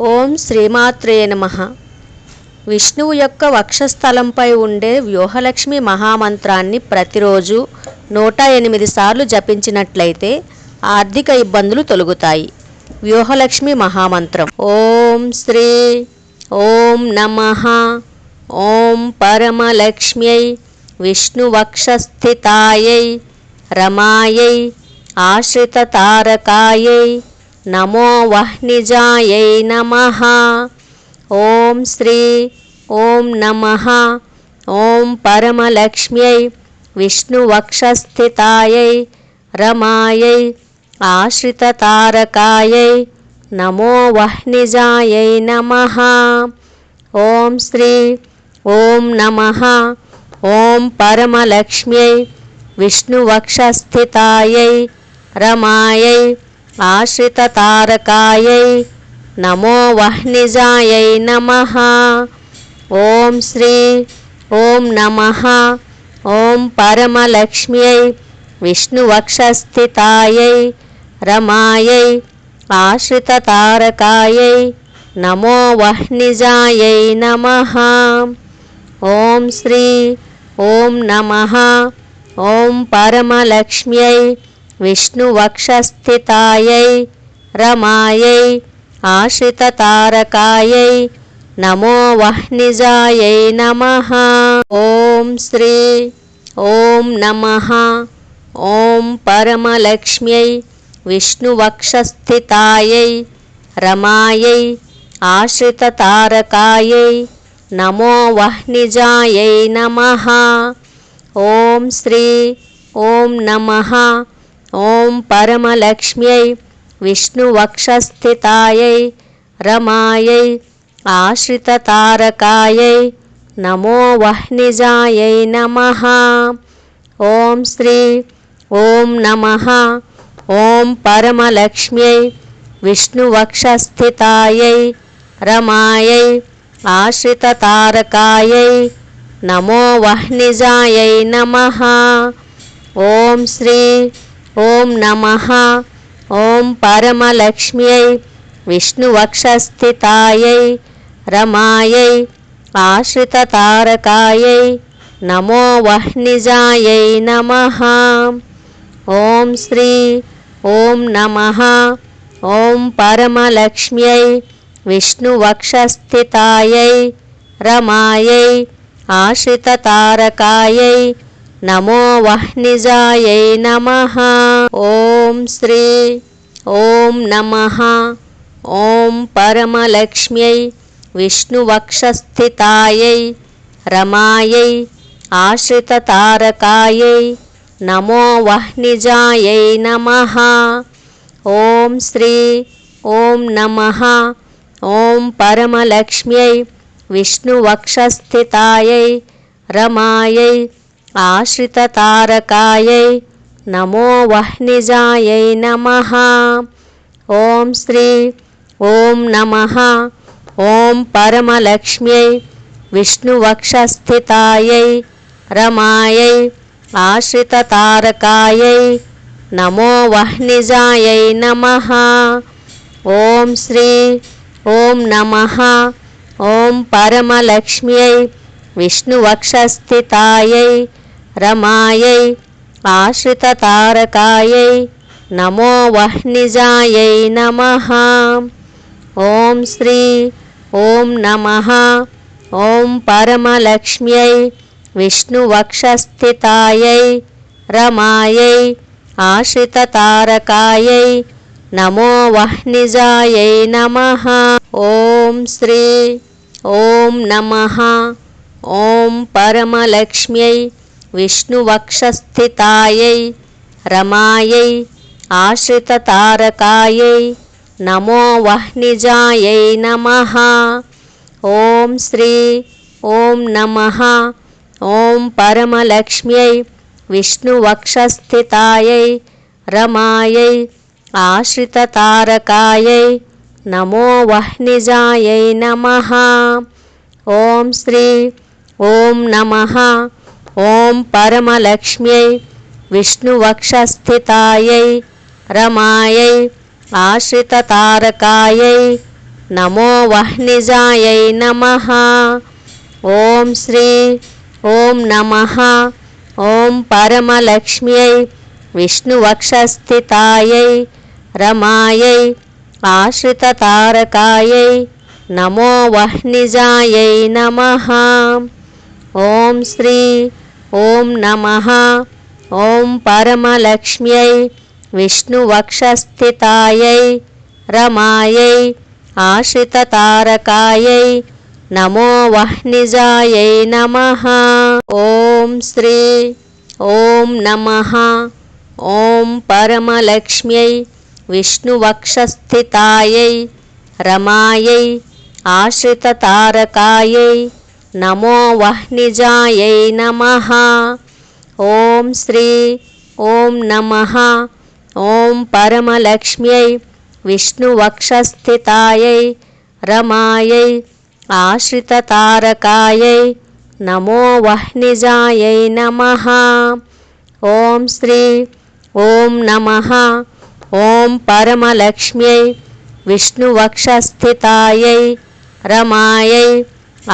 ఓం శ్రీమాత్రే నమ. విష్ణువు యొక్క వక్షస్థలంపై ఉండే వ్యూహలక్ష్మి మహామంత్రాన్ని ప్రతిరోజు నూట ఎనిమిది సార్లు జపించినట్లయితే ఆర్థిక ఇబ్బందులు తొలగుతాయి. వ్యూహలక్ష్మి మహామంత్రం. ఓం శ్రీ ఓం నమ. ఓం పరమలక్ష్మ్యై విష్ణువక్షస్థితాయై రమాయై ఆశ్రితతారకాయై नमो वह्निजायै नमः। ॐ श्री, ॐ नमः। ॐ परमलक्ष्म्यै, विष्णुवक्षस्थितायै, रमायै, आश्रिततारकायै, नमो वह्निजायै नमः। ॐ श्री, ॐ नमः। ॐ परमलक्ष्म्यै, विष्णुवक्षस्थितायै, रमायै आश्रिततारकायै नमो वह्निजायै नमः। ॐ श्री, ॐ नमः। ॐ परमलक्ष्म्यै, विष्णुवक्षस्थितायै, रमायै, आश्रिततारकायै, नमो वह्निजायै नमः। ॐ श्री, ॐ नमः। ॐ परमलक्ष्म्यै నమో వహ్నిజాయై నమః ఓం శ్రీ ఓం నమః ఓం పరమలక్ష్మ్యై విష్ణువక్షస్థితాయై రమాయై ఆశ్రితతారకాయై నమో వహ్నిజాయై నమః ఓం శ్రీ ఓం నమః ॐ परमलक्ष्म्यै विष्णुवक्षस्थितायै रमायै आश्रिततारकायै नमो वह्निजायै नमः। ॐ श्री, ॐ नमः। ॐ परमलक्ष्म्यै विष्णुवक्षस्थितायै रमायै आश्रिततारकायै नमो वह्निजायै नमः। ॐ श्री ॐ नमः। ॐ परमलक्ष्म्यै विष्णुवक्षस्थितायै रमायै आश्रिततारकायै नमो वह्निजायै नमः। ॐ श्री ॐ नमः। ॐ परमलक्ष्म्यै विष्णुवक्षस्थितायै रमायै आश्रिततारकायै नमो वह्निजायै नमः। ॐ श्री, ॐ नमः। ॐ परमलक्ष्म्यै, विष्णुवक्षस्थितायै, रमायै, आश्रिततारकायै, नमो वह्निजायै नमः। ॐ श्री, ॐ नमः। ॐ परमलक्ष्म्यै, विष्णुवक्षस्थितायै, रमायै ఆశ్రితతారకాయై నమో వహ్నిజాయై నమ. ఓం శ్రీ ఓం నమ. ఓం పరమలక్ష్మ్యై విష్ణువక్షస్థితాయై రమాయై ఆశ్రితతారకాయై నమో వహ్నిజాయై నమ. ఓం శ్రీ ఓం నమ. ఓం పరమలక్ష్మ్యై విష్ణువక్షస్థితాయై रमायै, आश्रिततारकायै, नमो वह्निजायै नमः। ॐ श्री, ॐ नमः। ॐ परमलक्ष्म्यै, विष्णुवक्षस्थितायै, रमायै, आश्रिततारकायै, नमो वह्निजायै नमः। ॐ श्री, ॐ नमः। ॐ परमलक्ष्म्यै विष्णुवक्षस्थितायै रमायै आश्रिततारकायै नमो वह्निजायै नमः। ॐ श्री, ॐ नमः। ॐ परमलक्ष्म्यै विष्णुवक्षस्थितायै रमायै आश्रिततारकायै नमो वह्निजायै नमः। ॐ श्री, ॐ नमः। ॐ परमलक्ष्म्यै विष्णुवक्षस्थितायै रमायै आश्रिततारकायै नमो वह्निजायै नमः। ओं श्री, ॐ नमः। ॐ परमलक्ष्म्यै विष्णुवक्षस्थितायै रमायै आश्रिततारकायै नमो वह्निजायै नमः। ओं श्री ఓం నమః ఓం పరమలక్ష్మ్యై విష్ణువక్షస్థితాయై రమాయై ఆశ్రితతారకాయై నమో వహ్నిజాయై నమః ఓం శ్రీ ఓం నమః ఓం పరమలక్ష్మ్యై విష్ణువక్షస్థితాయై రమాయై ఆశ్రితతారకాయై నమో వహ్నిజాయై నమః ఓం శ్రీ ఓం నమః ఓం పరమలక్ష్మ్యై విష్ణువక్షస్థితాయై రమాయై ఆశ్రితతారకాయై నమో వహ్నిజాయై నమ ఓం శ్రీ ఓం నమ ఓం పరమలక్ష్మ్యై విష్ణువక్షస్థితాయై రమాయై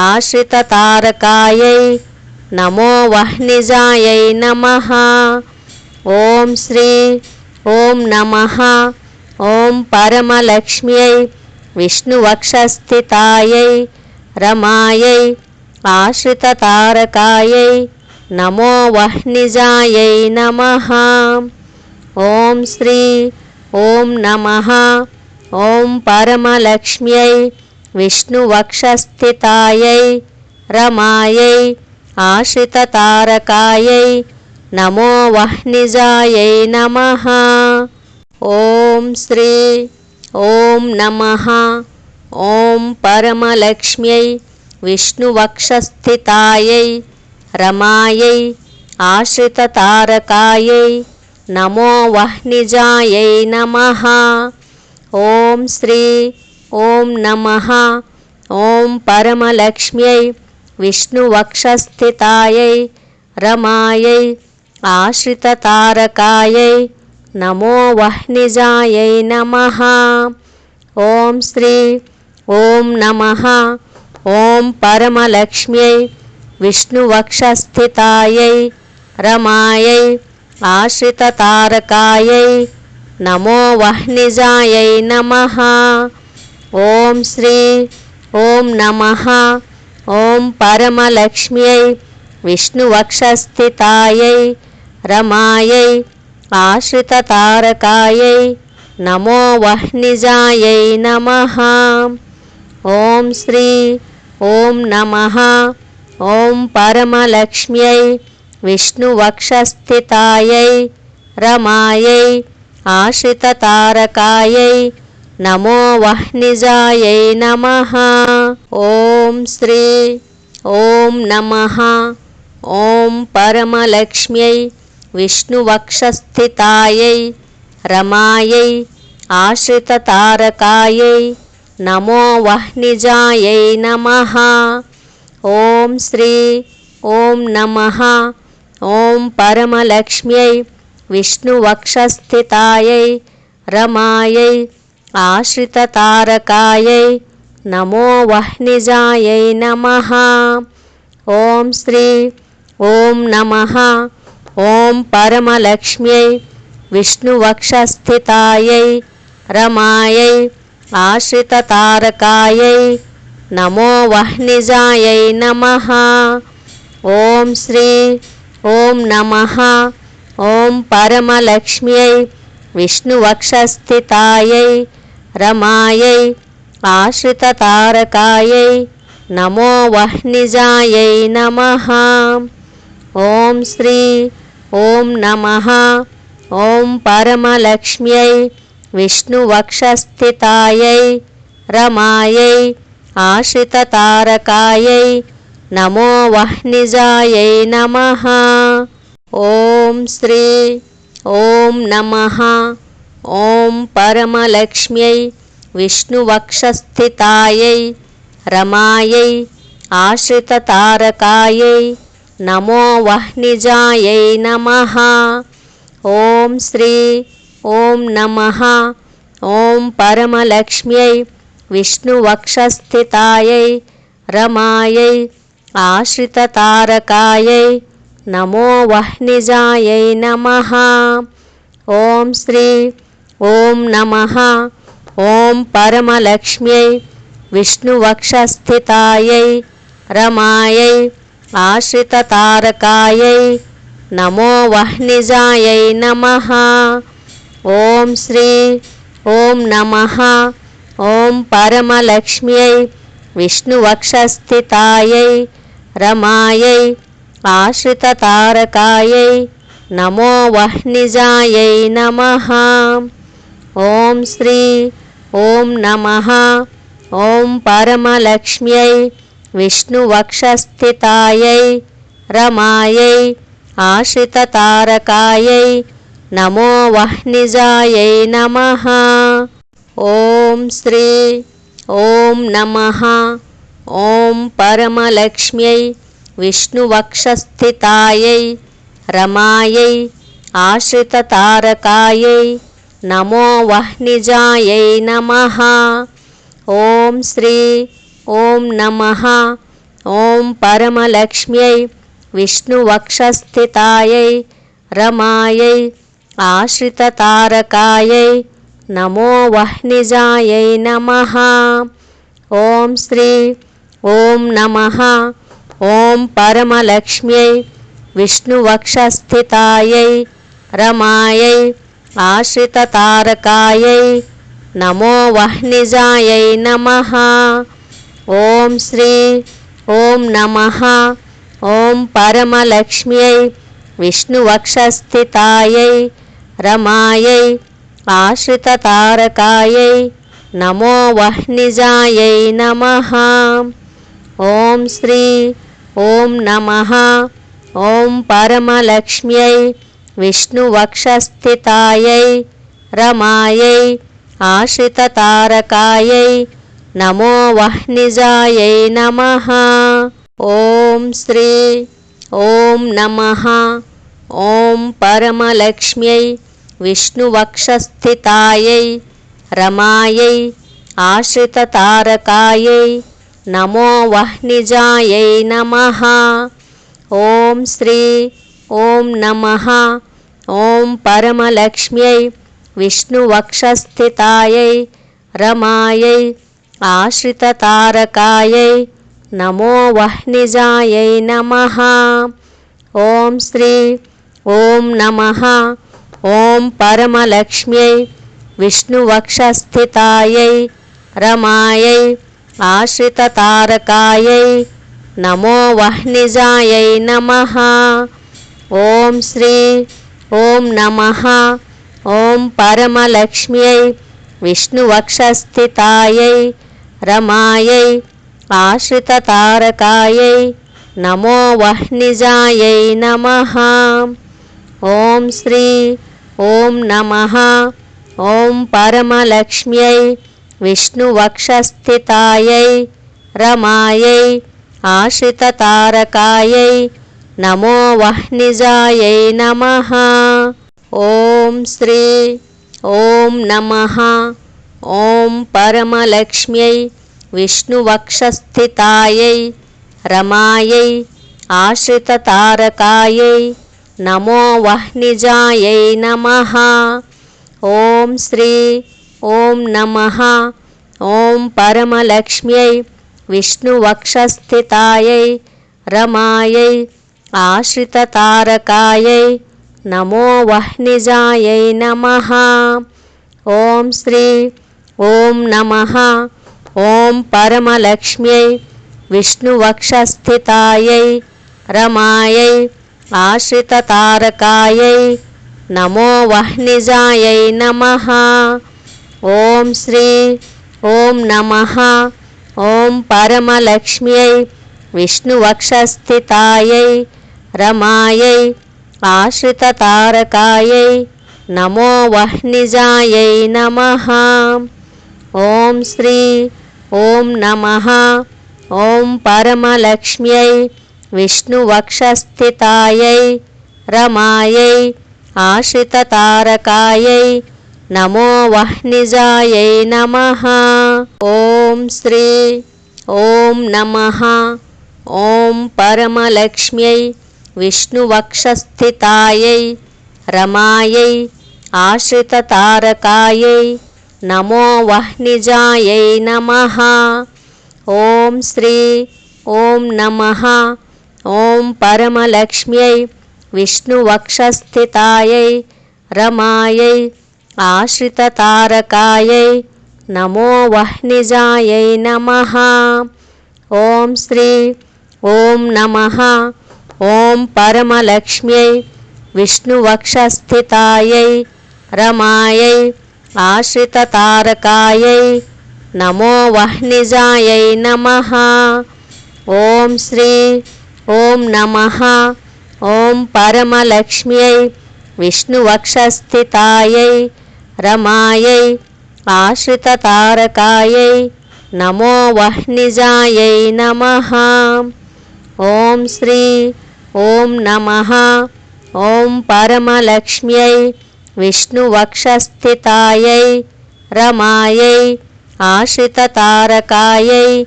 आश्रिततारकायै नमो वह्निजायै नमः। ॐ श्री, ॐ नमः। ॐ परमलक्ष्म्यै, विष्णुवक्षस्थितायै, रमायै, आश्रिततारकायै, नमो वह्निजायै नमः। ॐ श्री, ॐ नमः। ॐ परमलक्ष्म्यै విష్ణువక్షస్థితాయై రమాయై ఆశ్రితతారకాయై నమో వహ్నిజాయై నమ ఓం శ్రీ ఓం నమ ఓం పరమలక్ష్మ్యై విష్ణువక్షస్థితాయై రమాయై ఆశ్రితతారకాయై నమో వహ్నిజాయై నమ ఓం శ్రీ ॐ नमः। ॐ परमलक्ष्म्यै विष्णुवक्षस्थितायै रमायै आश्रिततारकायै नमो वह्निजायै नमः। ॐ श्री ॐ नमः। ॐ परमलक्ष्म्यै विष्णुवक्षस्थितायै रमायै आश्रिततारकायै नमो वह्निजायै नमः। ॐ श्री ॐ नमः ॐ परमलक्ष्म्यै, विष्णुवक्षस्थितायै, रमायै, आश्रिततारकायै, नमो वह्निजायै नमः। ॐ श्री ॐ नमः ॐ परमलक्ष्म्यै, विष्णुवक्षस्थितायै, रमायै, आश्रिततारकायै నమో వహ్నిజాయై నమ ఓం శ్రీ ఓం నమ ఓం పరమలక్ష్మ్యై విష్ణువక్షస్థితాయై రమాయై ఆశ్రితతారకాయై నమో వహ్నిజాయై నమ ఓం శ్రీ ఓం నమ ఓం పరమలక్ష్మ్యై విష్ణువక్షస్థితాయై రమాయై ఆశ్రితతారకాయై నమో వహ్నిజాయై నమ ఓం శ్రీ ఓం నమ ఓం పరమలక్ష్మ్యై విష్ణువక్షస్థితాయై రమాయై ఆశ్రితతారకాయై నమో వహ్నిజాయై నమ ఓం శ్రీ ఓం నమ ఓం పరమలక్ష్మ్యై విష్ణువక్షస్థితాయై रमायै, आश्रिततारकायै, नमो वह्निजायै नमः। ॐ श्री, ॐ नमः। ॐ परमलक्ष्म्यै, विष्णुवक्षस्थितायै, रमायै, आश्रिततारकायै, नमो वह्निजायै नमः। ॐ श्री, ॐ नमः। ॐ परमलक्ष्म्यै विष्णुवक्षस्थितायै रमायै आश्रिततारकायै नमो वह्निजायै नमः। ॐ श्री, ॐ नमः। ॐ परमलक्ष्म्यै विष्णुवक्षस्थितायै रमायै आश्रिततारकायै नमो वह्निजायै नमः। ॐ श्री ఓం నమ. ఓం పరమలక్ష్మ్యై. విష్ణువక్షస్థితాయై. రమాయై. ఆశ్రితతారకాయై. నమో వహ్నిజాయై నమ. ఓం శ్రీ. ఓం నమ. ఓం పరమలక్ష్మ్యై. విష్ణువక్షస్థితాయై. రమాయై. ఆశ్రితతారకాయై. నమో వహ్నిజాయై నమ. ఓం శ్రీ ఓం నమ ఓం పరమలక్ష్మ్యై విష్ణువక్షస్థితాయై రమాయై ఆశ్రితతారకాయై నమో వహ్నిజాయై నమ. ఓం శ్రీ ఓం నమ ఓం పరమలక్ష్మ్యై విష్ణువక్షస్థితాయై రమాయై ఆశ్రితతారకాయై नमो वह्निजायै नमः। ॐ श्री, ॐ नमः। ॐ परमलक्ष्म्यै, विष्णुवक्षस्थितायै, रमायै, आश्रिततारकायै, नमो वह्निजायै नमः। ॐ श्री, ॐ नमः। ॐ परमलक्ष्म्यै, विष्णुवक्षस्थितायै, रमायै आश्रिततारकायै नमो वह्निजायै नमः। ॐ श्री, ॐ नमः। ॐ परमलक्ष्म्यै, विष्णुवक्षस्थितायै, रमायै, आश्रिततारकायै, नमो वह्निजायै नमः। ॐ श्री, ॐ नमः। ॐ परमलक्ष्म्यै विष्णुवक्षस्थितायै रमायै आश्रिततारकायै नमो वह्निजायै नमः। ॐ श्री, ॐ नमः। ॐ परमलक्ष्म्यै विष्णुवक्षस्थितायै रमायै आश्रिततारकायै नमो वह्निजायै नमः। ॐ श्री ॐ नमः। ॐ परमलक्ष्म्यै विष्णुवक्षस्थितायै रमायै आश्रिततारकायै नमो वह्निजायै नमः। ॐ श्री ॐ नमः। ॐ परमलक्ष्म्यै विष्णुवक्षस्थितायै रमायै आश्रिततारकायै नमो वह्निजायै नमः। ॐ श्री ॐ नमः ॐ परमलक्ष्म्यै, विष्णुवक्षस्थितायै, रमायै, आश्रिततारकायै, नमो वह्निजायै नमः। ॐ श्री ॐ नमः ॐ परमलक्ष्म्यै, विष्णुवक्षस्थितायै, रमायै, आश्रिततारकायै नमो वह्निजायै नमः। ॐ श्री, ॐ नमः। ॐ परमलक्ष्म्यै, विष्णुवक्षस्थितायै, रमायै, आश्रिततारकायै, नमो वह्निजायै नमः। ॐ श्री, ॐ नमः। ॐ परमलक्ष्म्यै, विष्णुवक्षस्थितायै, रमायै आश्रिततारकायै नमो वह्निजायै नमः। ॐ श्री, ॐ नमः। ॐ परमलक्ष्म्यै, विष्णुवक्षस्थितायै, रमायै, आश्रिततारकायै, नमो वह्निजायै नमः। ॐ श्री, ॐ नमः। ॐ परमलक्ष्म्यै, विष्णुवक्षस्थितायै रमायै, आश्रिततारकायै, नमो वह्निजायै नमः। ॐ श्री, ॐ नमः। ॐ परमलक्ष्म्यै, विष्णुवक्षस्थितायै, रमायै, आश्रिततारकायै, नमो वह्निजायै नमः। ॐ श्री, ॐ नमः। ॐ परमलक्ष्म्यै विष्णुवक्षस्थितायै रमायै आश्रिततारकायै नमो वह्निजायै नमः। ॐ श्री, ॐ नमः, ॐ परमलक्ष्म्यै विष्णुवक्षस्थितायै रमायै आश्रिततारकायै नमो वह्निजायै नमः। ॐ श्री, ॐ नमः ॐ परमलक्ष्म्यै विष्णुवक्षस्थितायै रमायै आश्रिततारकायै नमो वह्निजायै नमः। ॐ श्री, ॐ नमः। ॐ परमलक्ष्म्यै विष्णुवक्षस्थितायै रमायै आश्रिततारकायै नमो वह्निजायै नमः। ॐ श्री ఓం నమ. ఓం పరమలక్ష్మ్యై విష్ణువక్షస్థితాయై రమాయై ఆశ్రితతారకాయై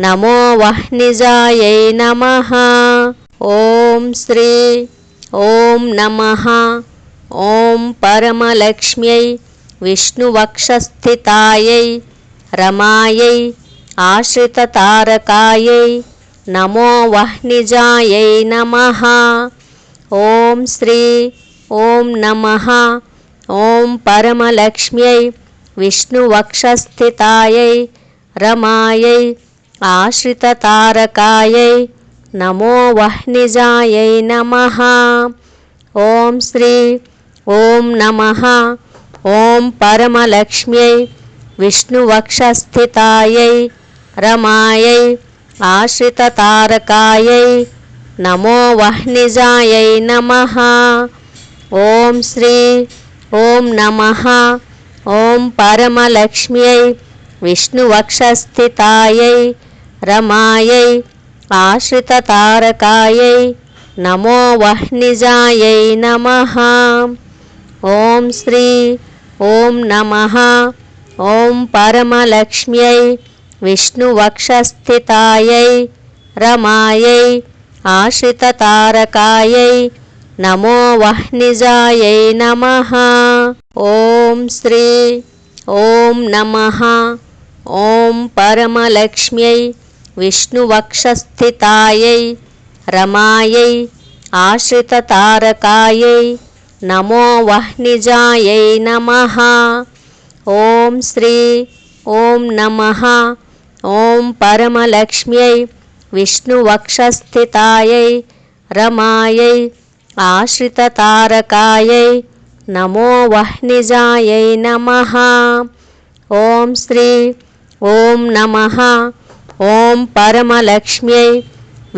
నమో వహ్నిజాయై నమ. ఓం శ్రీ ఓం నమ. ఓం పరమలక్ష్మ్యై విష్ణువక్షస్థితాయై రమాయై ఆశ్రితతారకాయై नमो वह्निजायै नमः। ॐ श्री, ॐ नमः। ॐ परमलक्ष्म्यै, विष्णुवक्षस्थितायै, रमायै, आश्रिततारकायै, नमो वह्निजायै नमः। ॐ श्री, ॐ नमः। ॐ परमलक्ष्म्यै, विष्णुवक्षस्थितायै, रमायै आश्रिततारकायै नमो वह्निजायै नमः। ॐ श्री, ॐ नमः। ॐ परमलक्ष्म्यै, विष्णुवक्षस्थितायै, रमायै, आश्रिततारकायै, नमो वह्निजायै नमः। ॐ श्री, ॐ नमः। ॐ परमलक्ष्म्यै విష్ణువక్షస్థితాయై రమాయై ఆశ్రితతారకాయై నమో వహ్నిజాయై నమ ఓం శ్రీ ఓం నమ ఓం పరమలక్ష్మ్యై విష్ణువక్షస్థితాయై రమాయై ఆశ్రితతారకాయై నమో వహ్నిజాయై నమ ఓం శ్రీ ఓం నమ ॐ परमलक्ष्म्यै विष्णुवक्षस्थितायै रमायै आश्रिततारकायै नमो वह्निजायै नमः। ॐ श्री, ॐ नमः। ॐ परमलक्ष्म्यै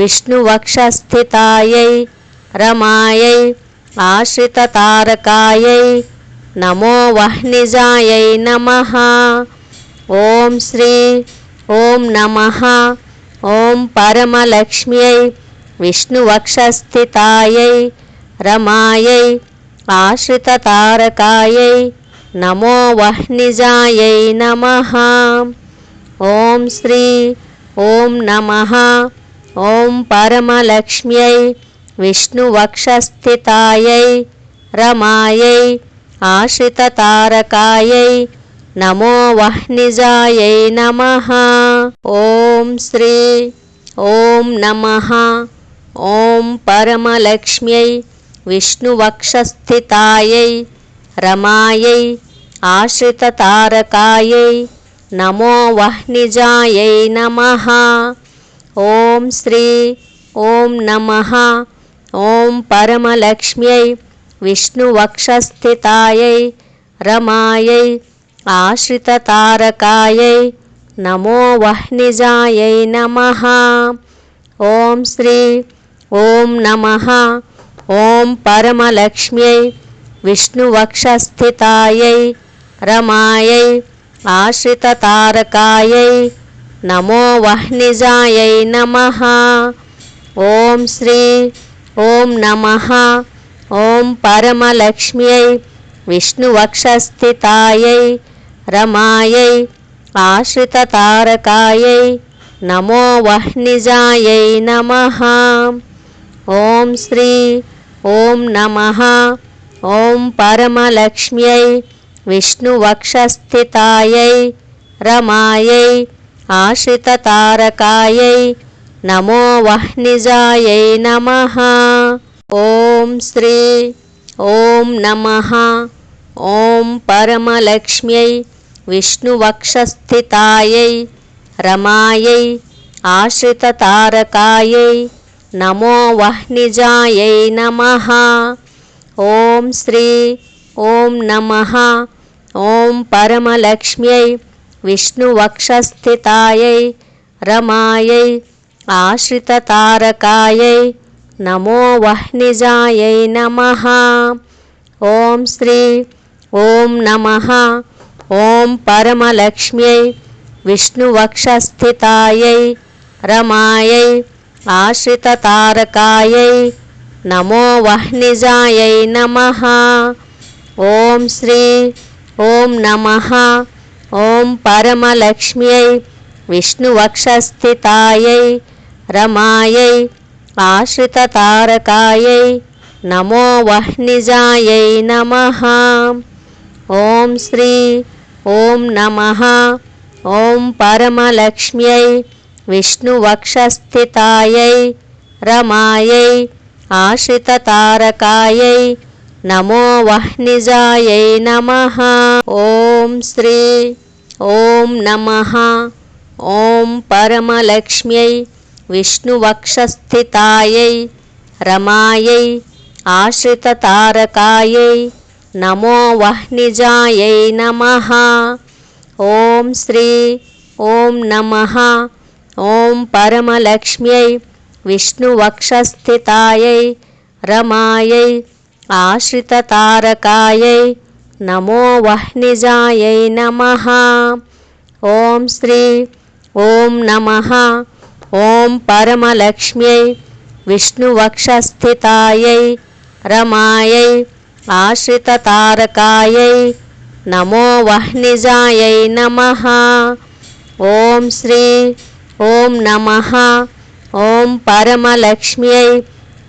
विष्णुवक्षस्थितायै रमायै आश्रिततारकायै नमो वह्निजायै नमः। ॐ श्री ॐ नमः। ॐ परमलक्ष्म्यै विष्णुवक्षस्थितायै रमायै आश्रिततारकायै नमो वह्निजायै नमः। ॐ श्री ॐ नमः। ॐ परमलक्ष्म्यै विष्णुवक्षस्थितायै रमायै आश्रिततारकायै నమో వహ్నిజాయై నమ ఓం శ్రీ ఓం నమ ఓం పరమలక్ష్మ్యై విష్ణువక్షస్థితాయై రమాయై ఆశ్రితతారకాయై నమో వహ్నిజాయై నమ ఓం శ్రీ ఓం నమ ఓం పరమలక్ష్మ్యై విష్ణువక్షస్థితాయై రమాయై आश्रिततारकायै नमो वह्निजायै नमः। ॐ श्री, ॐ नमः। ॐ परमलक्ष्म्यै, विष्णुवक्षस्थितायै, रमायै, आश्रिततारकायै नमो वह्निजायै नमः। ॐ श्री, ॐ नमः। ॐ परमलक्ष्म्यै విష్ణువక్షస్థితాయై రమాయై ఆశ్రితతారకాయై నమో వహ్నిజాయై నమ ఓం శ్రీ ఓం నమ ఓం పరమలక్ష్మ్యై విష్ణువక్షస్థితాయై రమాయై ఆశ్రితతారకాయై నమో వహ్నిజాయై నమ ఓం శ్రీ ఓం నమ ॐ परमलक्ष्म्यै विष्णुवक्षस्थितायै रमायै आश्रिततारकायै नमो वह्निजायै नमः। ॐ श्री, ॐ नमः। ॐ परमलक्ष्म्यै विष्णुवक्षस्थितायै रमायै आश्रिततारकायै नमो वह्निजायै नमः। ॐ श्री ॐ नमः। ॐ परमलक्ष्म्यै विष्णुवक्षस्थितायै रमायै आश्रिततारकायै नमो वह्निजायै नमः। ॐ श्री ॐ नमः। ॐ परमलक्ष्म्यै विष्णुवक्षस्थितायै रमायै आश्रिततारकायै नमो वह्निजायै नमः। ॐ श्री ॐ नमः ॐ परमलक्ष्म्यै, विष्णुवक्षस्थितायै, रमायै, आश्रिततारकायै, नमो वह्निजायै नमः। ॐ श्री ॐ नमः ॐ परमलक्ष्म्यै, विष्णुवक्षस्थितायै, रमायै, आश्रिततारकायै नमो वह्निजायै नमः। ॐ श्री, ॐ नमः। ॐ परमलक्ष्म्यै, विष्णुवक्षस्थितायै, रमायै, आश्रिततारकायै, नमो वह्निजायै नमः। ॐ श्री, ॐ नमः। ॐ परमलक्ष्म्यै, विष्णुवक्षस्थितायै, रमायै आश्रिततारकायै नमो वह्निजायै नमः। ॐ श्री, ॐ नमः। ॐ परमलक्ष्म्यै,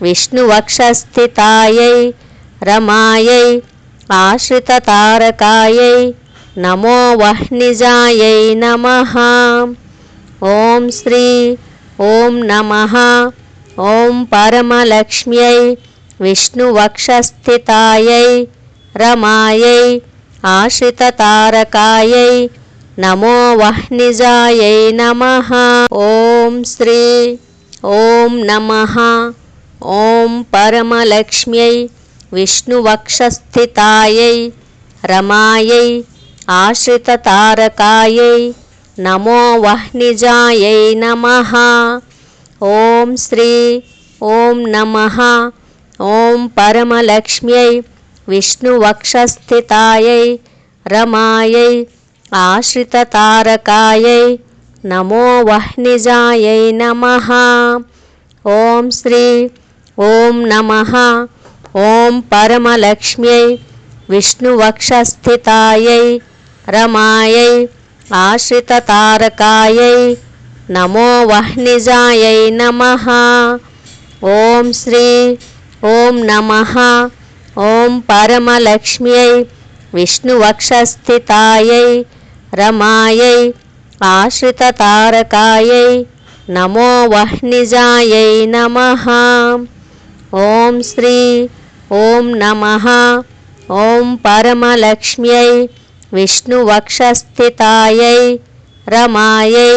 विष्णुवक्षस्थितायै, रमायै, आश्रिततारकायै, नमो वह्निजायै नमः। ॐ श्री, ॐ नमः। ॐ परमलक्ष्म्यै विष्णुवक्षस्थितायै रमायै आश्रिततारकायै नमो वह्निजायै नमः। ॐ श्री, ॐ नमः। ॐ परमलक्ष्म्यै विष्णुवक्षस्थितायै रमायै आश्रिततारकायै नमो वह्निजायै नमः। ॐ श्री, ॐ नमः। ॐ परमलक्ष्म्यै विष्णुवक्षस्थितायै रमायै आश्रिततारकायै नमो वह्निजायै नमः। ॐ श्री, ॐ नमः। ॐ परमलक्ष्म्यै विष्णुवक्षस्थितायै रमायै आश्रिततारकायै नमो वह्निजायै नमः। ॐ श्री ॐ नमः। ॐ परमलक्ष्म्यै विष्णुवक्षस्थितायै रमायै आश्रिततारकायै नमो वह्निजायै नमः। ॐ श्री ॐ नमः। ॐ परमलक्ष्म्यै विष्णुवक्षस्थितायै रमायै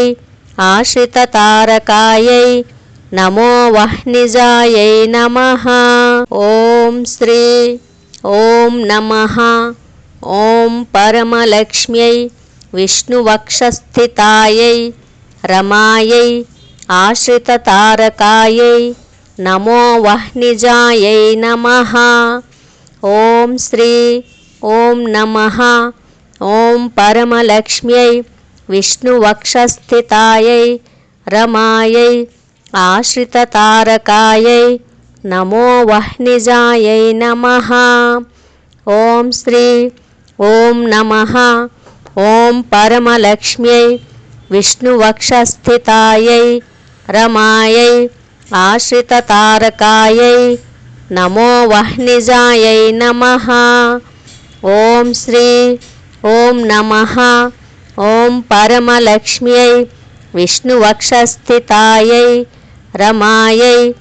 आश्रिततारकायै नमो वह्निजायै नमः। ॐ श्री, ॐ नमः। ॐ परमलक्ष्म्यै, विष्णुवक्षस्थितायै, रमायै, आश्रिततारकायै, नमो वह्निजायै नमः। ॐ श्री, ॐ नमः। ॐ परमलक्ष्म्यै, विष्णुवक्षस्थितायै, रमायै आश्रिततारकायै नमो वह्निजायै नमः ॐ श्री ॐ नमः ॐ परमलक्ष्म्यै विष्णुवक्षस्थितायै रमायै आश्रिततारकायै नमो वह्निजायै नमः ॐ श्री ॐ नमः ॐ परमलक्ष्म्यै विष्णुवक्षस्थितायै रमायै,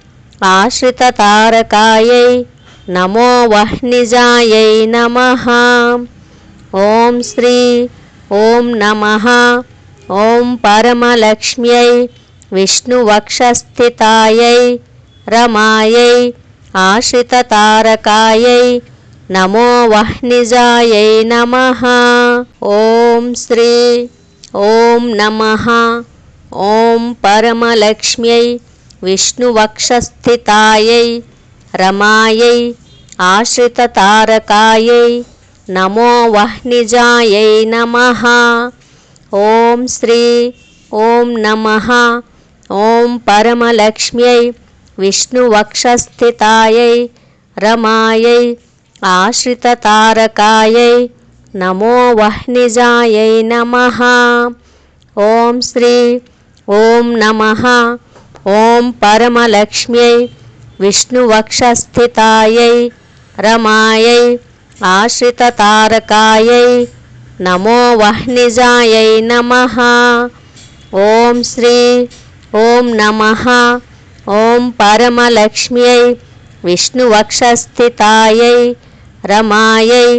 आश्रिततारकायै, नमो वह्निजायै नमः। ॐ श्री, ॐ नमः। ॐ परमलक्ष्म्यै, विष्णुवक्षस्थितायै, रमायै, आश्रिततारकायै, नमो वह्निजायै नमः। ॐ श्री, ॐ नमः। ॐ परमलक्ष्म्यै विष्णुवक्षस्थितायै, रमायै, आश्रिततारकायै, नमो वह्निजायै नमः। ॐ श्री, ॐ नमः। ॐ परमलक्ष्म्यै, विष्णुवक्षस्थितायै, रमायै, आश्रिततारकायै, नमो वह्निजायै नमः। ॐ श्री, ॐ नमः। ॐ परमलक्ष्म्यै विष्णुवक्षस्थितायै रमायै आश्रिततारकायै नमो वह्निजायै नमः। ॐ श्री, ॐ नमः। ॐ परमलक्ष्म्यै विष्णुवक्षस्थितायै रमायै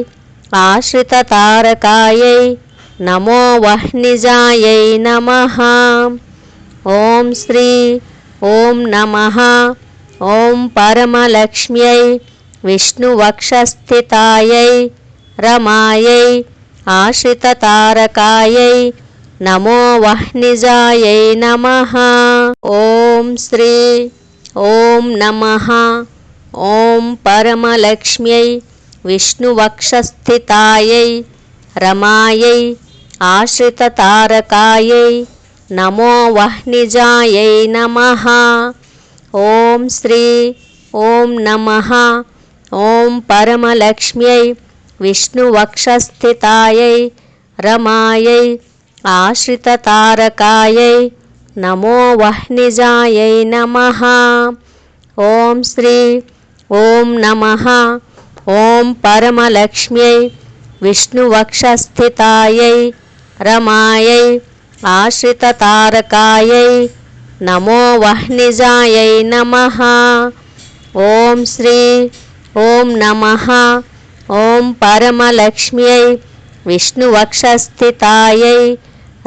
आश्रिततारकायै नमो वह्निजायै नमः। ॐ श्री ॐ नमः ॐ परमलक्ष्म्यै विष्णुवक्षस्थितायै रमायै आश्रिततारकायै नमो वह्निजायै नमः ॐ श्री ॐ नमः ॐ परमलक्ष्म्यै विष्णुवक्षस्थितायै रमायै आश्रिततारकायै नमो वह्निजायै नमः। ॐ श्री, ॐ नमः। ॐ परमलक्ष्म्यै, विष्णुवक्षस्थितायै, रमायै, आश्रिततारकायै, नमो वह्निजायै नमः। ॐ श्री, ॐ नमः। ॐ परमलक्ष्म्यै, विष्णुवक्षस्थितायै, रमायै आश्रिततारकायै नमो वह्निजायै नमः। ॐ श्री, ॐ नमः। ॐ परमलक्ष्म्यै, विष्णुवक्षस्थितायै,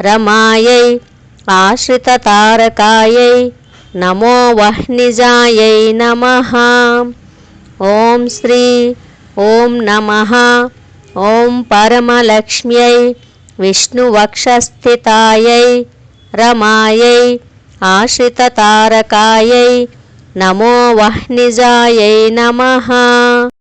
रमायै, आश्रिततारकायै, नमो वह्निजायै नमः। ॐ श्री, ॐ नमः। ॐ परमलक्ष्म्यै विष्णुवक्षस्थितायै रमायै आश्रिततारकायै नमो वह्निजायै नमः।